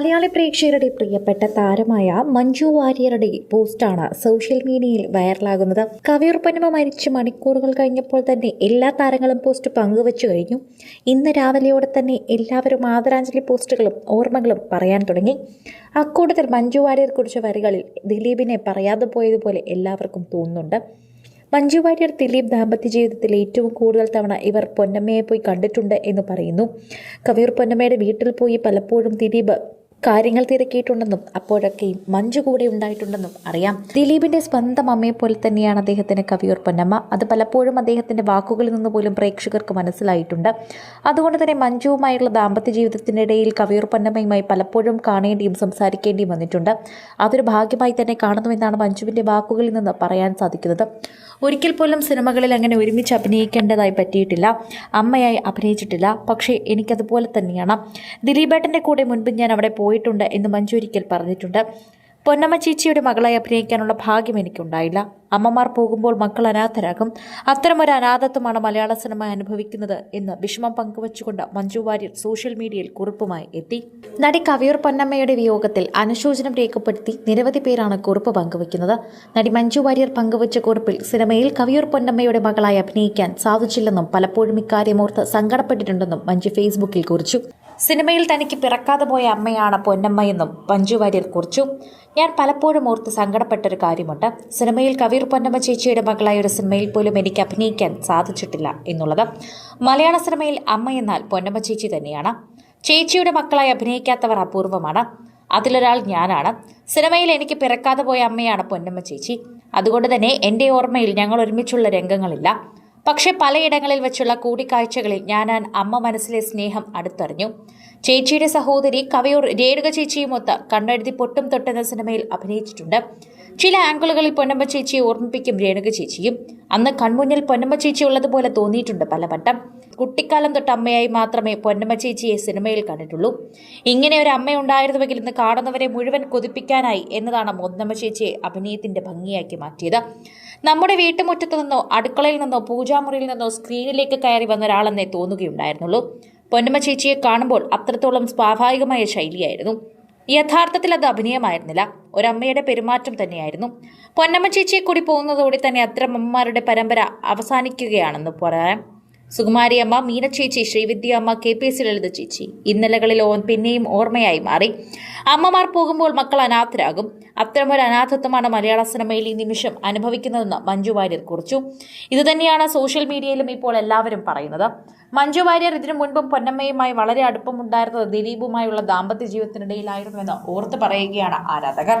മലയാളി പ്രേക്ഷകരുടെ പ്രിയപ്പെട്ട താരമായ മഞ്ജു വാര്യരുടെ പോസ്റ്റാണ് സോഷ്യൽ മീഡിയയിൽ വൈറലാകുന്നത്. കവിയൂർ പൊന്നമ മരിച്ച് മണിക്കൂറുകൾ കഴിഞ്ഞപ്പോൾ തന്നെ എല്ലാ താരങ്ങളും പോസ്റ്റ് പങ്കുവച്ചു കഴിഞ്ഞു. ഇന്ന് രാവിലെയോടെ തന്നെ എല്ലാവരും ആദരാഞ്ജലി പോസ്റ്റുകളും ഓർമ്മകളും പറയാൻ തുടങ്ങി. അക്കൂട്ടത്തിൽ മഞ്ജു വാര്യർ കുറിച്ച വരികളിൽ ദിലീപിനെ പറയാതെ പോയതുപോലെ എല്ലാവർക്കും തോന്നുന്നുണ്ട്. മഞ്ജു വാര്യർ ദിലീപ് ദാമ്പത്യ ജീവിതത്തിൽ ഏറ്റവും കൂടുതൽ തവണ ഇവർ പൊന്നമ്മയെ പോയി കണ്ടിട്ടുണ്ട് എന്ന് പറയുന്നു. കവിയൂർ പൊന്നമ്മയുടെ വീട്ടിൽ പോയി പലപ്പോഴും ദിലീപ് കാര്യങ്ങൾ തിരക്കിയിട്ടുണ്ടെന്നും അപ്പോഴൊക്കെയും മഞ്ജു കൂടെ ഉണ്ടായിട്ടുണ്ടെന്നും അറിയാം. ദിലീപിന്റെ സ്വന്തം അമ്മയെ പോലെ തന്നെയാണ് അദ്ദേഹത്തിന്റെ കവിയൂർ പൊന്നമ്മ അത് പലപ്പോഴും അദ്ദേഹത്തിന്റെ വാക്കുകളിൽ നിന്ന് പോലും പ്രേക്ഷകർക്ക് മനസ്സിലായിട്ടുണ്ട്. അതുകൊണ്ട് തന്നെ മഞ്ജുവുമായുള്ള ദാമ്പത്യ ജീവിതത്തിനിടയിൽ കവിയൂർ പൊന്നമ്മയുമായി പലപ്പോഴും കാണേണ്ടിയും സംസാരിക്കേണ്ടിയും വന്നിട്ടുണ്ട്. അതൊരു ഭാഗ്യമായി തന്നെ കാണുന്നുവെന്നാണ് മഞ്ജുവിന്റെ വാക്കുകളിൽ നിന്ന് പറയാൻ സാധിക്കുന്നത്. ഒരിക്കൽ പോലും സിനിമകളിൽ അങ്ങനെ ഒരുമിച്ച് അഭിനയിക്കേണ്ടതായി പറ്റിയിട്ടില്ല. അമ്മയായി അഭിനയിച്ചിട്ടില്ല. പക്ഷേ എനിക്കതുപോലെ തന്നെയാണ്. ദിലീപേട്ടന്റെ കൂടെ മുൻപ് ഞാൻ അവിടെ പോയിട്ടുണ്ട് എന്ന് മഞ്ജു ഒരിക്കൽ പറഞ്ഞിട്ടുണ്ട്. പൊന്നമ്മ ചേച്ചിയുടെ മകളായി അഭിനയിക്കാനുള്ള ഭാഗ്യം എനിക്കുണ്ടായില്ല. അമ്മമാർ പോകുമ്പോൾ മക്കൾ അനാഥരാകും. അത്തരമൊരു അനാഥത്വമാണ് മലയാള സിനിമ അനുഭവിക്കുന്നത് എന്ന് വിഷമം പങ്കുവച്ചുകൊണ്ട് മഞ്ജു വാര്യർ സോഷ്യൽ മീഡിയയിൽ കുറിപ്പുമായി എത്തി. നടി കവിയൂർ പൊന്നമ്മയുടെ വിയോഗത്തിൽ അനുശോചനം രേഖപ്പെടുത്തി നിരവധി പേരാണ് കുറിപ്പ് പങ്കുവയ്ക്കുന്നത്. നടി മഞ്ജു വാര്യർ പങ്കുവച്ച കുറിപ്പിൽ സിനിമയിൽ കവിയൂർ പൊന്നമ്മയുടെ മകളായി അഭിനയിക്കാൻ സാധിച്ചില്ലെന്നും പലപ്പോഴും ഇക്കാര്യമോർത്ത് സങ്കടപ്പെട്ടിട്ടുണ്ടെന്നും മഞ്ജു ഫേസ്ബുക്കിൽ കുറിച്ചു. സിനിമയിൽ തനിക്ക് പിറക്കാതെ പോയ അമ്മയാണ് പൊന്നമ്മയെന്നും മഞ്ജു വാര്യർ കുറിച്ചു. ഞാൻ പലപ്പോഴും ഓർത്ത് സങ്കടപ്പെട്ടൊരു കാര്യമുണ്ട്. സിനിമയിൽ കവീർ പൊന്നമ്മ ചേച്ചിയുടെ മകളായ ഒരു സിനിമയിൽ പോലും എനിക്ക് അഭിനയിക്കാൻ സാധിച്ചിട്ടില്ല എന്നുള്ളത്. മലയാള സിനിമയിൽ അമ്മ എന്നാൽ പൊന്നമ്മ ചേച്ചി തന്നെയാണ്. ചേച്ചിയുടെ മക്കളായി അഭിനയിക്കാത്തവർ അപൂർവമാണ്. അതിലൊരാൾ ഞാനാണ്. സിനിമയിൽ എനിക്ക് പിറക്കാതെ പോയ അമ്മയാണ് പൊന്നമ്മ ചേച്ചി. അതുകൊണ്ട് തന്നെ എന്റെ ഓർമ്മയിൽ ഞങ്ങൾ ഒരുമിച്ചുള്ള രംഗങ്ങളില്ല. പക്ഷെ പലയിടങ്ങളിൽ വെച്ചുള്ള കൂടിക്കാഴ്ചകളിൽ ഞാൻ അമ്മ മനസ്സിലെ സ്നേഹം അടുത്തറിഞ്ഞു. ചേച്ചിയുടെ സഹോദരി കവിയൂർ രേണുക ചേച്ചിയുമൊത്ത് കണ്ണെഴുതി പൊട്ടും തൊട്ടെന്ന സിനിമയിൽ അഭിനയിച്ചിട്ടുണ്ട്. ചില ആംഗിളുകളിൽ പൊന്നമ്മ ചേച്ചിയെ ഓർമ്മിപ്പിക്കും രേണുക ചേച്ചിയും. അന്ന് കൺമുന്നിൽ പൊന്നമ്മ ചേച്ചി ഉള്ളതുപോലെ തോന്നിയിട്ടുണ്ട് പലവട്ടം. കുട്ടിക്കാലം തൊട്ട് അമ്മയായി മാത്രമേ പൊന്നമ്മ ചേച്ചിയെ സിനിമയിൽ കണ്ടിട്ടുള്ളൂ. ഇങ്ങനെ ഒരു അമ്മ ഉണ്ടായിരുന്നുവെങ്കിൽ ഇന്ന് കാണുന്നവരെ മുഴുവൻ കൊതിപ്പിക്കാനായി എന്നതാണ് പൊന്നമ്മ ചേച്ചിയെ അഭിനയത്തിന്റെ ഭംഗിയാക്കി മാറ്റിയത്. നമ്മുടെ വീട്ടുമുറ്റത്തു നിന്നോ അടുക്കളയിൽ നിന്നോ പൂജാമുറിയിൽ നിന്നോ സ്ക്രീനിലേക്ക് കയറി വന്ന ഒരാളെന്നേ തോന്നുകയുണ്ടായിരുന്നുള്ളൂ. പൊന്നമ്മ ചേച്ചിയെ കാണുമ്പോൾ അത്രത്തോളം സ്വാഭാവികമായ ശൈലിയായിരുന്നു. യഥാർത്ഥത്തിൽ അത് അഭിനയമായിരുന്നില്ല. ഒരമ്മയുടെ പെരുമാറ്റം തന്നെയായിരുന്നു. പൊന്നമ്മ ചേച്ചിയെ കൂടി പോകുന്നതോടെ തന്നെ അത്തരം അമ്മമാരുടെ പരമ്പര അവസാനിക്കുകയാണെന്ന് പറയാം. സുകുമാരിയമ്മ മീന ചേച്ചി ശ്രീവിദ്യയമ്മ കെ പി എസ് ലളിത ചേച്ചി. ഇന്നലകളിൽ ഓൻ പിന്നെയും ഓർമ്മയായി മാറി. അമ്മമാർ പോകുമ്പോൾ മക്കൾ അനാഥരാകും. അത്തരമൊരു അനാഥത്വമാണ് മലയാള സിനിമയിൽ ഈ നിമിഷം അനുഭവിക്കുന്നതെന്ന് മഞ്ജു വാര്യർ കുറിച്ചു. ഇതുതന്നെയാണ് സോഷ്യൽ മീഡിയയിലും ഇപ്പോൾ എല്ലാവരും പറയുന്നത്. മഞ്ജു വാര്യർ ഇതിനു മുൻപും പൊന്നമ്മയുമായി വളരെ അടുപ്പമുണ്ടായിരുന്നത് ദിലീപുമായുള്ള ദാമ്പത്യ ജീവിതത്തിനിടയിലായിരുന്നുവെന്ന് ഓർത്ത് പറയുകയാണ് ആരാധകർ.